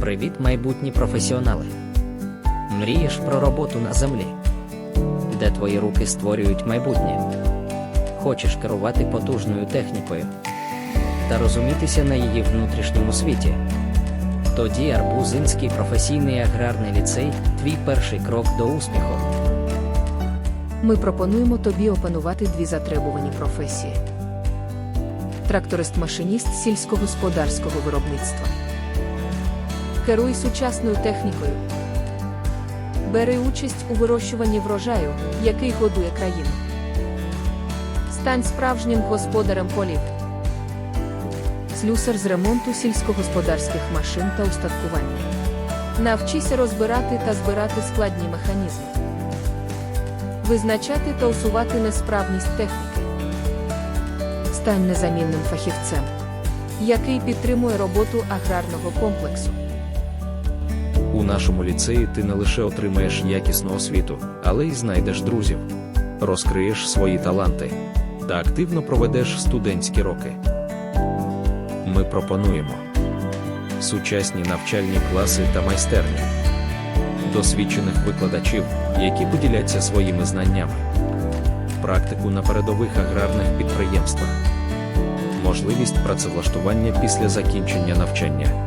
Привіт, майбутні професіонали. Мрієш про роботу на землі, де твої руки створюють майбутнє. Хочеш керувати потужною технікою та розумітися на її внутрішньому світі. Тоді Арбузинський професійний аграрний ліцей твій перший крок до успіху. Ми пропонуємо тобі опанувати дві затребувані професії: тракторист-машиніст сільськогосподарського виробництва. Керуй сучасною технікою. Бери участь у вирощуванні врожаю, який годує країну. Стань справжнім господарем полів. Слюсар з ремонту сільськогосподарських машин та устаткування. Навчися розбирати та збирати складні механізми визначати та усувати несправність техніки. Стань незамінним фахівцем, який підтримує роботу аграрного комплексу. У нашому ліцеї ти не лише отримаєш якісну освіту, але й знайдеш друзів, розкриєш свої таланти та активно проведеш студентські роки. Ми пропонуємо сучасні навчальні класи та майстерні, досвідчених викладачів, які поділяться своїми знаннями, практику на передових аграрних підприємствах, можливість працевлаштування після закінчення навчання.